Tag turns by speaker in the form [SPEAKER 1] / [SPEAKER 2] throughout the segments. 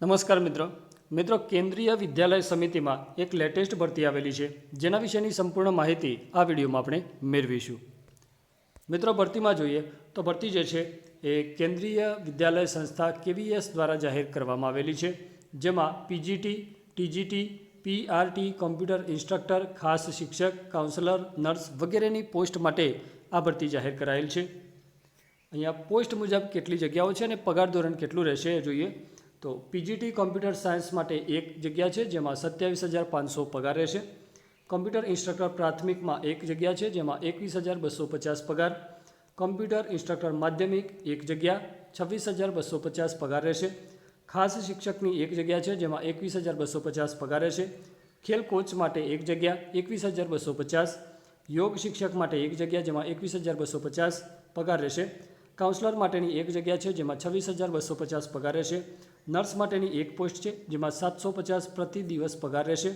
[SPEAKER 1] નમસ્કાર મિત્રો. મિત્રો, કેન્દ્રીય વિદ્યાલય સમિતિમાં એક લેટેસ્ટ ભરતી આવેલી છે. જેના વિશેની સંપૂર્ણ માહિતી આ વિડીયોમાં આપણે મેળવીશું. મિત્રો, ભરતીમાં જોઈએ તો ભરતી જે છે એ કેન્દ્રીય વિદ્યાલય સંસ્થા કેવીએસ દ્વારા જાહેર કરવામાં આવેલી છે. જેમાં PGT, TGT, PRT, computer instructor, ખાસ શિક્ષક, કાઉન્સલર, નર્સ વગેરેની પોસ્ટ માટે આ ભરતી જાહેર કરાયેલ છે. અહીંયા પોસ્ટ મુજબ કેટલી જગ્યાઓ છે અને પગાર ધોરણ કેટલું રહેશે એ જોઈએ. તો પીજીટી કોમ્પ્યુટર સાયન્સ માટે એક જગ્યા છે, જેમાં સત્યાવીસ હજાર પાંચસો પગાર રહેશે. કોમ્પ્યુટર ઇન્સ્ટ્રક્ટર પ્રાથમિકમાં એક જગ્યા છે, જેમાં એકવીસ હજાર બસો પચાસ પગાર. કોમ્પ્યુટર ઇન્સ્ટ્રક્ટર માધ્યમિક એક જગ્યા, છવ્વીસ હજાર બસો પચાસ પગાર રહેશે. ખાસ શિક્ષકની એક જગ્યા છે, જેમાં એકવીસ હજાર બસો પચાસ પગાર રહેશે. ખેલ કોચ માટે એક જગ્યા, એકવીસ હજાર બસો પચાસ. યોગ શિક્ષક માટે એક જગ્યા, જેમાં એકવીસ હજાર બસો પચાસ પગાર રહેશે. કાઉન્સલર માટેની એક જગ્યા છે, જેમાં છવ્વીસ હજાર બસો પચાસ પગાર રહેશે. નર્સ માટેની એક પોસ્ટ છે, જેમાં સાતસો પચાસ પ્રતિ દિવસ પગાર રહેશે.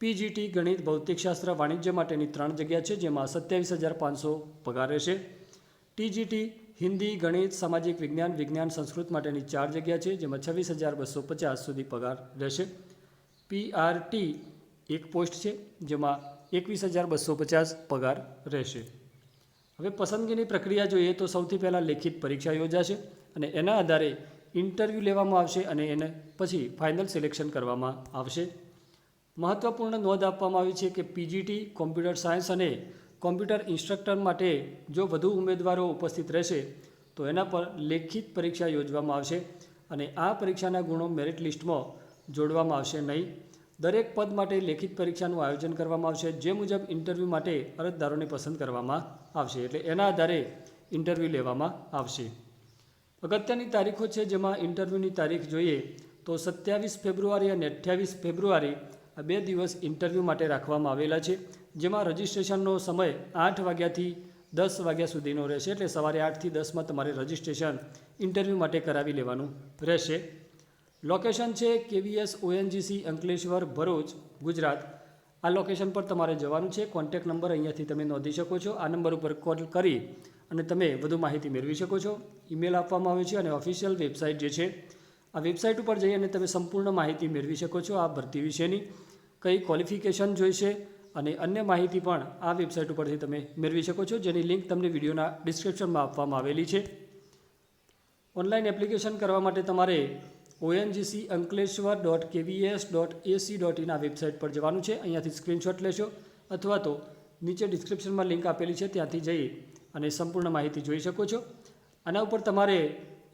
[SPEAKER 1] પીજીટી, ગણિત, ભૌતિકશાસ્ત્ર, વાણિજ્ય માટેની ત્રણ જગ્યા છે, જેમાં સત્યાવીસ હજાર પાંચસો પગાર રહેશે. ટીજીટી, હિન્દી, ગણિત, સામાજિક વિજ્ઞાન વિજ્ઞાન, સંસ્કૃત માટેની ચાર જગ્યા છે, જેમાં છવ્વીસ હજાર બસો પચાસ સુધી પગાર રહેશે. પીઆરટી એક પોસ્ટ છે, જેમાં એકવીસ હજાર બસો પચાસ પગાર રહેશે. હવે પસંદગીની પ્રક્રિયા જોઈએ તો સૌથી પહેલાં લેખિત પરીક્ષા યોજાશે અને એના આધારે ઇન્ટરવ્યૂ લેવામાં આવશે અને એને પછી ફાઇનલ સિલેક્શન કરવામાં આવશે. મહત્ત્વપૂર્ણ નોંધ આપવામાં આવી છે કે પીજીટી, કોમ્પ્યુટર સાયન્સ અને કોમ્પ્યુટર ઇન્સ્ટ્રક્ટર માટે જો વધુ ઉમેદવારો ઉપસ્થિત રહેશે, તો એના પર લેખિત પરીક્ષા યોજવામાં આવશે અને આ પરીક્ષાના ગુણો મેરિટ લિસ્ટમાં જોડવામાં આવશે નહીં. દરેક પદ માટે લેખિત પરીક્ષાનું આયોજન કરવામાં આવશે, જે મુજબ ઇન્ટરવ્યૂ માટે અરજદારોને પસંદ કરવામાં આવશે. એટલે એના આધારે ઇન્ટરવ્યૂ લેવામાં આવશે. અગત્યની તારીખો છે જેમાં ઇન્ટરવ્યૂની તારીખ જોઈએ તો સત્યાવીસ ફેબ્રુઆરી અને અઠ્યાવીસ ફેબ્રુઆરી આ બે દિવસ ઇન્ટરવ્યૂ માટે રાખવામાં આવેલા છે, જેમાં રજિસ્ટ્રેશનનો સમય આઠ વાગ્યાથી દસ વાગ્યા સુધીનો રહેશે. એટલે સવારે આઠથી દસમાં તમારે રજિસ્ટ્રેશન ઇન્ટરવ્યૂ માટે કરાવી લેવાનું રહેશે. લોકેશન છે કેવીએસ ઓએનજીસી અંકલેશ્વર ભરૂચ, ગુજરાત. આ લોકેશન પર તમારે જવાનું છે. કોન્ટેક નંબર અહીંયાથી તમે નોંધી શકો છો. આ નંબર ઉપર કોલ કરી અને તમે વધુ માહિતી મેળવી શકો છો. ઈમેલ આપવામાં આવે છે અને ઓફિશિયલ વેબસાઇટ જે છે, આ વેબસાઇટ ઉપર જઈ અને તમે સંપૂર્ણ માહિતી મેળવી શકો છો. આ ભરતી વિશેની કઈ ક્વોલિફિકેશન જોઈશે અને અન્ય માહિતી પણ આ વેબસાઇટ ઉપરથી તમે મેળવી શકો છો. જેની લિંક તમને વિડીયોના ડિસ્ક્રિપ્શનમાં આપવામાં આવેલી છે. ઓનલાઈન એપ્લિકેશન કરવા માટે તમારે ONGC Ankleshwar dot KVS dot AC dot in આ વેબસાઇટ પર જવાનું છે. અહીંયાથી સ્ક્રીનશોટ લેશો અથવા તો નીચે ડિસ્ક્રિપ્શનમાં લિંક આપેલી છે ત્યાંથી જઈ અને સંપૂર્ણ માહિતી જોઈ શકો છો. આના ઉપર તમારે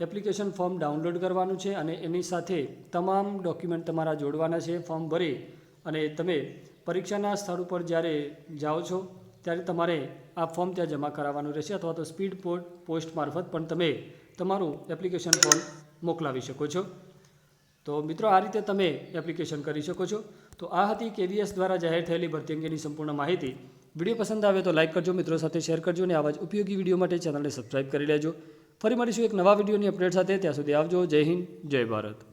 [SPEAKER 1] એપ્લિકેશન ફોર્મ ડાઉનલોડ કરવાનું છે અને એની સાથે તમામ ડોક્યુમેન્ટ તમારા જોડવાના છે ફોર્મ ભરી અને તમે પરીક્ષાના સ્થળ ઉપર જ્યારે જાઓ છો ત્યારે તમારે આ ફોર્મ ત્યાં જમા કરાવવાનું રહેશે અથવા તો સ્પીડ પોસ્ટ મારફત પણ તમે તમારું એપ્લિકેશન ફોર્મ મોકલાવી શકો છો. તો મિત્રો આ રીતે તમે એપ્લિકેશન કરી શકો છો. તો આ હતી કેવીએસ દ્વારા જાહેર થયેલી ભરતી અંગેની સંપૂર્ણ માહિતી. વીડિયો પસંદ આવે તો લાઇક કરજો, મિત્રો સાથે શેર કરજો અને આવા જ ઉપયોગી વીડિયો માટે ચેનલને સબસ્ક્રાઇબ કરી લેજો. ફરી મળીશું એક નવા વિડીયોની અપડેટ સાથે. ત્યાં સુધી આવજો. જય હિન્દ, જય ભારત.